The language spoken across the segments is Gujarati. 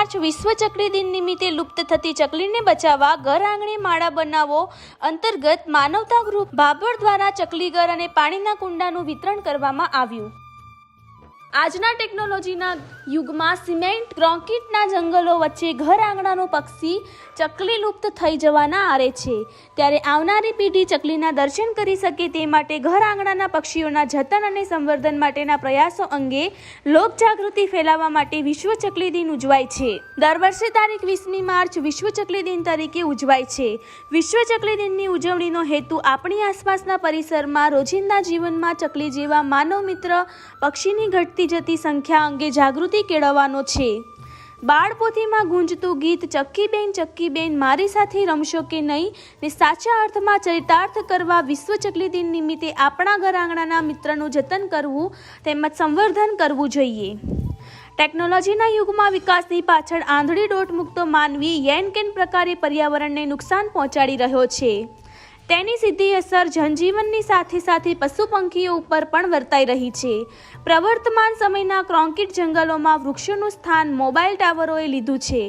માર્ચ વિશ્વ ચકલી દિન નિમિત્તે લુપ્ત થતી ચકલીને બચાવવા ઘર આંગણે માળા બનાવો અંતર્ગત માનવતા ગ્રુપ ભાભર દ્વારા ચકલીઘર અને પાણીના કુંડાનું વિતરણ કરવામાં આવ્યું. આજના ટેકનોલોજીના યુગમાં સિમેન્ટ કોન્ક્રીટના જંગલો વચ્ચે ઘર આંગણાનો પક્ષી ચકલી લુપ્ત થઈ જવાના આરે છે. ત્યારે આવનારી પેઢી ચકલીના દર્શન કરી શકે તે માટે ઘર આંગણાના પક્ષીઓના જતન અને સંવર્ધન માટેના પ્રયાસો અંગે લોકજાગૃતિ ફેલાવવા માટે વિશ્વ ચકલી દિન ઉજવાય છે. દર વર્ષે તારીખ વીસમી માર્ચ વિશ્વ ચકલી દિન તરીકે ઉજવાય છે. વિશ્વ ચકલી દિનની ઉજવણીનો હેતુ આપણી આસપાસના પરિસરમાં રોજિંદા જીવનમાં ચકલી જેવા માનવ મિત્ર પક્ષીની ઘટતી જતી સંખ્યા અંગે જાગૃતિ કેળવવાનો છે. બાળપોથીમાં ગુંજતું ગીત ચક્કીબેન ચક્કીબેન, મારી સાથે રમશો કે નહીં ને સાચા અર્થમાં ચરિતાર્થ કરવા વિશ્વ ચકલી દિન નિમિત્તે આપણા ઘર આંગણાના મિત્રનું જતન કરવું તેમજ સંવર્ધન કરવું જોઈએ. ટેકનોલોજીના યુગમાં વિકાસની પાછળ આંધળી દોટ મૂકતો માનવી યેન કેન પ્રકારે પર્યાવરણને નુકસાન પહોંચાડી રહ્યો છે. તેની સીધી અસર જનજીવનની સાથે સાથે પશુ પંખીઓ ઉપર પણ વર્તાઈ રહી છે. પ્રવર્તમાન સમયના ક્રોન્કીટ જંગલોમાં વૃક્ષોનું સ્થાન મોબાઈલ ટાવરોએ લીધું છે.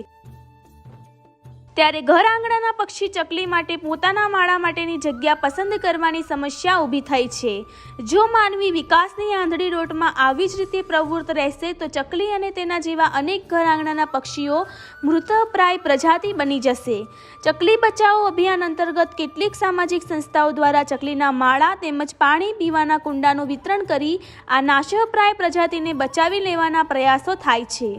ત્યારે ઘર આંગણાના પક્ષી ચકલી માટે પોતાના માળા માટેની જગ્યા પસંદ કરવાની સમસ્યા ઊભી થઈ છે. જો માનવી વિકાસની આંધળી રોટમાં આવી જ રીતે પ્રવૃત્ત રહેશે, તો ચકલી અને તેના જેવા અનેક ઘર આંગણાના પક્ષીઓ મૃતપ્રાય પ્રજાતિ બની જશે. ચકલી બચાવો અભિયાન અંતર્ગત કેટલીક સામાજિક સંસ્થાઓ દ્વારા ચકલીના માળા તેમજ પાણી પીવાના કુંડાનું વિતરણ કરી આ નાશપ્રાય પ્રજાતિને બચાવી લેવાના પ્રયાસો થાય છે.